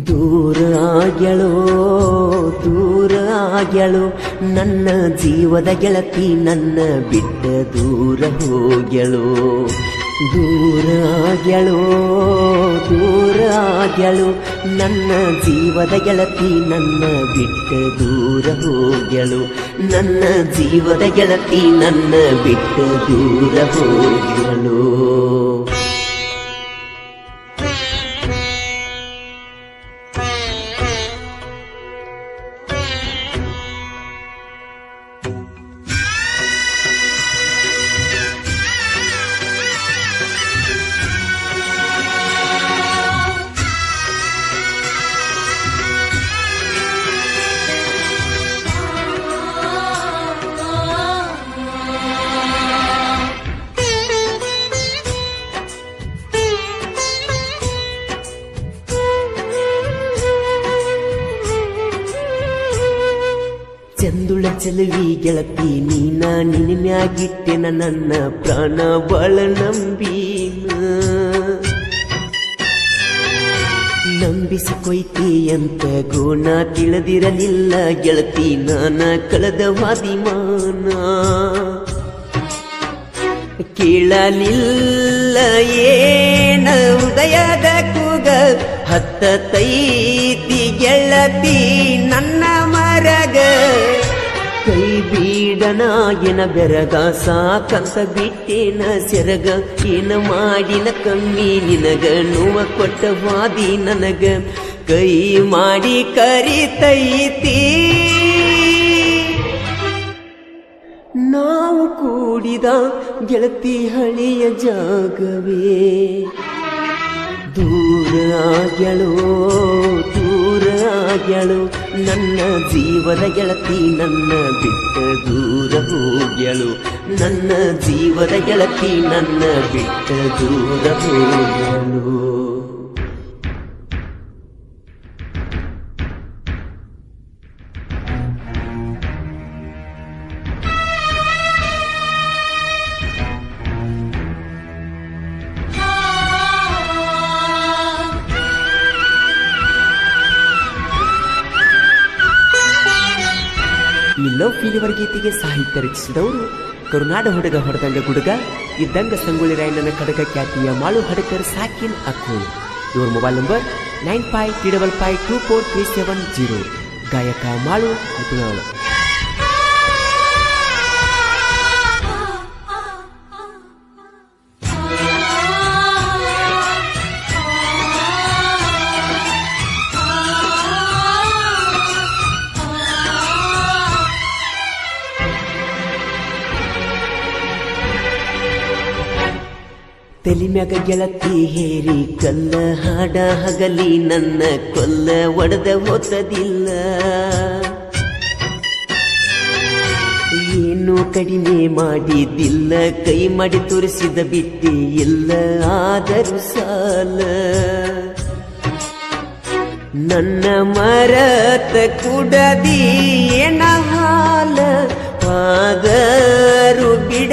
ದೂರ ಆಗ್ಯಳೋ, ದೂರ ಆಗ್ಯಳು, ನನ್ನ ಜೀವದ ಗೆಳತಿ ನನ್ನ ಬಿಟ್ಟ ದೂರ ಹೋಗ್ಯಳು. ದೂರ ಆಗ್ಯಳೋ, ದೂರ ಆಗ್ಯಳು, ನನ್ನ ಜೀವದ ಗೆಳತಿ ನನ್ನ ಬಿಟ್ಟ ದೂರ ಹೋಗ್ಯಳು. ನನ್ನ ಜೀವದ ಗೆಳತಿ ನನ್ನ ಬಿಟ್ಟ ದೂರ ಹೋಗ್ಯಳು. ಚೆಲುವಿ ಗೆಳತಿ, ನೀನ ನಿನ್ನ ನನ್ನ ಪ್ರಾಣ ಬಳ ನಂಬೀನ. ನಂಬಿಸಿ ಕೊಯ್ತಿ ಅಂತ ಗುಣ ತಿಳಿದಿರಲಿಲ್ಲ ಗೆಳತಿ, ನಾನ ಕಳೆದ ವಾದಿಮಾನ. ಕೇಳಲಿಲ್ಲ ಏನ ಉದಯದ ಕೂಗ, ಹತ್ತ ತೈತಿ ಗೆಳತಿ ನನ್ನ ಮರಗ. ಕೈ ಬೀಡನಾಗಿನ ಬೆರಗ, ಸಾಕಂತ ಬಿಟ್ಟೇನ ಸೆರಗ, ಏನ ಮಾಡಿನ ಕಮ್ಮಿ ನಿನಗ, ನೋವ ಕೊಟ್ಟ ವಾದಿ ನನಗ. ಕೈ ಮಾಡಿ ಕರಿತೈತಿ. ನಾವು ಕೂಡಿದ ಗೆಳತಿ ಹಳಿಯ ಜಾಗವೇ. ದೂರ ಆಗ್ಯಳು ದೂರ ಆಗ್ಯಳು ನನ್ನ ಜೀವದ ಗೆಳತಿ, ನನ್ನ ಬಿಟ್ಟ ದೂರ ಹೋಗ್ಯಳು. ನನ್ನ ಜೀವದ ಗೆಳತಿ, ನನ್ನ ಬಿಟ್ಟ ದೂರ ಹೋಗ್ಯಳು. ಫೀಲಿವರ್ ಗೀತೆಗೆ ಸಾಹಿತ್ಯ ರಚಿಸಿದವರು ಕರುನಾಡ ಹುಡುಗ ಹೊಡೆದಂಗ ಗುಡುಗ, ಇದ್ದಂಗ ಸಂಗೊಳ್ಳಿ ರಾಯಣ್ಣನ ಕಡಗ ಖ್ಯಾತಿಯ ಮಾಳು ಹಡಕರ್ ಸಾಕಿನ್ ಅಕ್ಕೋಳ್ ಇವರ mobile number nine five three double five two four three seven zero ಗಾಯಕ ಮಾಳು ಹತ್ತನಾಳು ಮ್ಯಾಗ ಗೆಳತಿ ಹೇರಿ ಕಲ್ಲ ಹಾಡ ಹಗಲಿ ನನ್ನ ಕೊಲ್ಲ ಒಡೆದ ಹೊತ್ತದಿಲ್ಲ ಏನು ಕಡಿಮೆ ಮಾಡಿದ್ದಿಲ್ಲ, ಕೈ ಮಾಡಿ ತೋರಿಸಿದ ಬಿಟ್ಟಿ ಇಲ್ಲ, ಆದರೂ ಸಾಲ. ನನ್ನ ಮರತ ಕುಡದಿ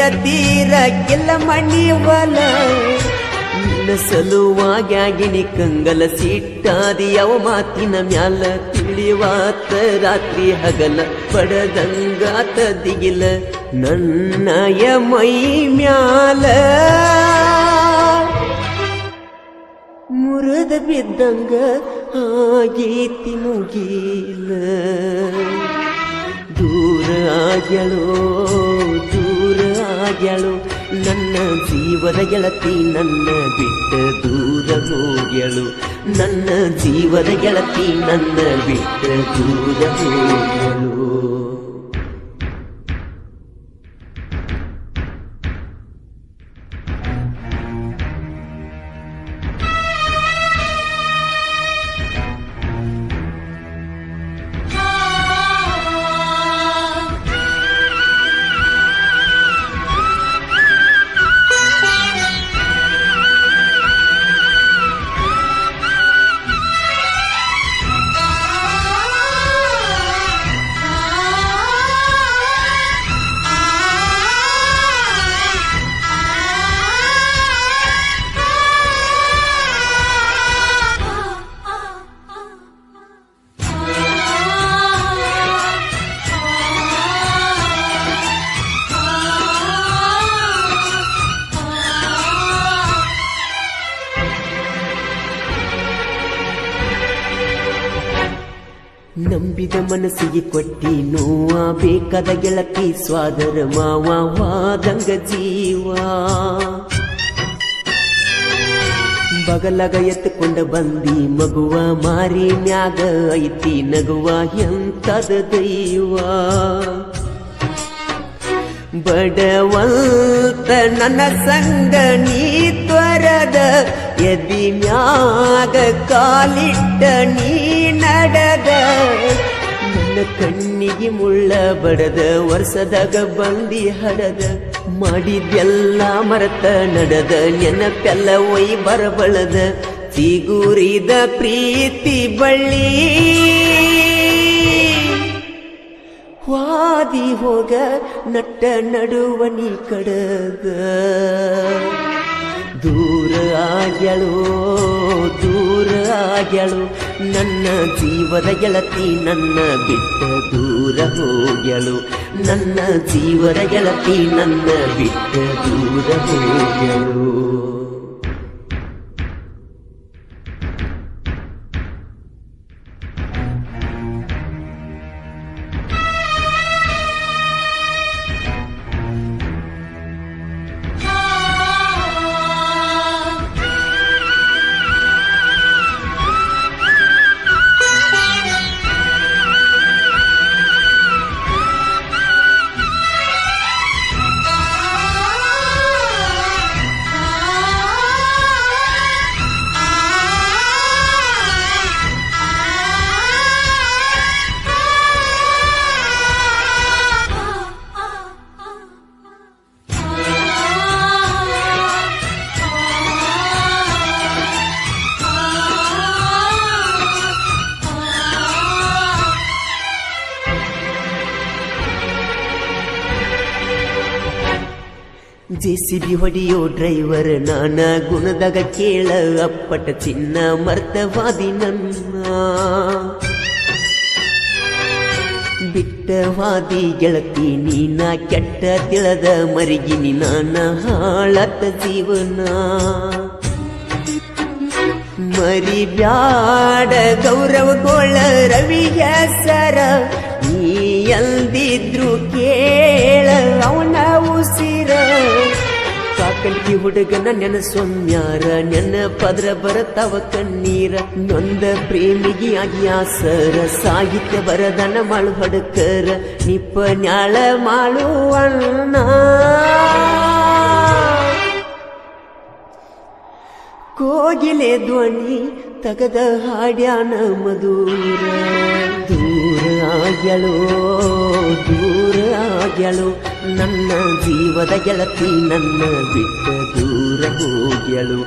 ಬಿಡತೀರ ಕೆಲ ಮಣಿವಲ ನಿನ್ನ ಕಂಗಲ ಸಿಟ್ಟಾದಿ ಯಾವ ಮಾತಿನ ಮ್ಯಾಲ ತಿಳಿವಾತ. ರಾತ್ರಿ ಹಗಲ ಪಡದಂಗಾತ ದಿಗಿಲ ನನ್ನಯ ಮೈ ಮ್ಯಾಲ. ಮುರಿದ ಬಿದ್ದಂಗ ಆಗೀತಿ ಮುಗಿಲ. ದೂರ ಆಗ್ಯಳೋ, ದೂರ ಆಗ್ಯಳು ನನ್ನ ಜೀವದ ಗೆಳತಿ ನನ್ನ ಬಿಟ್ಟ ದೂರ ಹೋಗ್ಯಳು. ನನ್ನ ಜೀವದ ಗೆಳತಿ ನನ್ನ ಬಿಟ್ಟ ದೂರ ಹೋಗ್ಯಳು. ನಂಬಿದ ಮನಸ್ಸಿಗೆ ಕೊಟ್ಟಿ ನೋವ ಬೇಕಾದ ಗೆಳತಿ ಸ್ವಾದರ ಮಾವ ವಾದಂಗ ಜೀವ ಬಗಲಗ ಎತ್ತುಕೊಂಡ ಬಂದಿ ಮಗುವ ಮಾರಿ ಮ್ಯಾಗ ಐತಿ ನಗುವ ಎಂತದ ದೈವ ಬಡವಂತ ನನ್ನ ಸಂಗ ನೀ ತ್ವರದ ಎದಿ ಮ್ಯಾಗ ಕಾಲಿಟ್ಟ ನೀ ನಡೆದ ನನ್ನ ಕಣ್ಣಿಗೆ ಮುಳ್ಳ ಬಡದ, ವರ್ಷದಾಗ ಬಂದಿ ಹಡದ, ಮಾಡಿದ್ಯೆಲ್ಲ ಮರತ ನಡೆದ, ನೆನಪೆಲ್ಲ ಒಯ್ ಬರಬಳದ ಸಿಗುರಿದ ಪ್ರೀತಿ ಬಳ್ಳಿ. ವಾದಿ ಹೋಗ, ನಟ್ಟ ನಡುವನಿ ಕಡದ ದೂರ ಆಗ್ಯಳು. ದೂರ ಆಗ್ಯಳು ನನ್ನ ಜೀವದ ಗೆಳತಿ ನನ್ನ ಬಿಟ್ಟ ದೂರ ಹೋಗ್ಯಳು. ನನ್ನ ಜೀವದ ಗೆಳತಿ ನನ್ನ ಬಿಟ್ಟ ದೂರ ಹೋಗ್ಯಳು. ಜೆಸಿಬಿ ಹೊಡಿಯೋ ಡ್ರೈವರ್ ನಾನ ಗುಣದಾಗ ಕೇಳ ಅಪ್ಪಟ ಚಿನ್ನ ಮರ್ತವಾದಿ ನನ್ನ ಬಿಟ್ಟವಾದಿ ಗೆಳತಿ ನೀನ ಕೆಟ್ಟ ತಿಳದ ಮರಿಗಿನಿ ನಾನ ಹಾಳತ ಜೀವನ ಮರಿ ಬ್ಯಾಡ ಗೌರವಗೋಳ ರವಿ ಹೆಸರ ನೀ ಎಲ್ದಿದ್ರು ಕೇಳ ಅವನ ಉಸಿರ ಕಾಕಂಟಿ ಹುಡುಗನ ನೆನಸೊಮ್ಯಾರ ನೆನ ಪದ್ರ ಬರತವ ಕಣ್ಣೀರ. ನೊಂದ ಪ್ರೇಮಿಗಿ ಆಸರ, ಸಾಹಿತ್ಯ ಬರದನ ಮಾಳು ಹೊಡಕರ. ನಿಪ್ಪ ನ್ಯಾಳ ಮಾಳುವಣ್ಣ ಕೋಗಿಲೆ ಧ್ವನಿ ತಗದ ಹಾಡ್ಯಾನ ಮಧುರ. ದೂರ ಆಗ್ಯಳೋ ದೂರ ಆಗ್ಯಳೋ. ನನ್ನ ಜೀವದ ಗೆಳತಿ ನನ್ನ ಬಿಟ್ಟ ದೂರ ಹೋಗ್ಯಳು.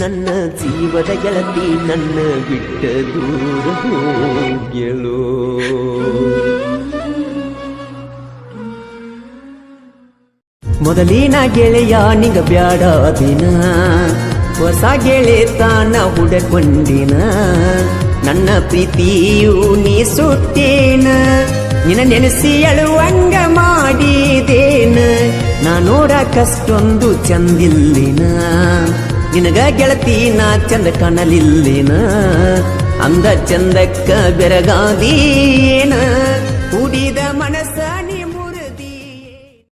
ನನ್ನ ಜೀವದ ಗೆಳತಿ ನನ್ನ ಬಿಟ್ಟ ದೂರ ಹೋಗ್ಯಳು. ಮೊದಲಿನ ಗೆಳೆಯ ನಿಗ ಬ್ಯಾಡ ದಿನ. ಹೊಸ ಗೆಳೆತಾನ ಹುಡಕೊಂಡಿನ. ನನ್ನ ಪ್ರೀತಿಯು ನೀ ಸುತ್ತೇನ ನಿನ್ನ ನೆನೆಸಿ ಅಳುವಂಗ ಮಾಡಿದೇನ. ನಾ ನೋಡಕಷ್ಟೊಂದು ಚಂದಿಲ್ಲಿನ. ನಿನಗ ಗೆಳತಿ ನಾ ಚಂದ ಕಾಣಲಿಲ್ಲಿನ. ಅಂದ ಚಂದಕ್ಕ ಬೆರಗಾದೀನ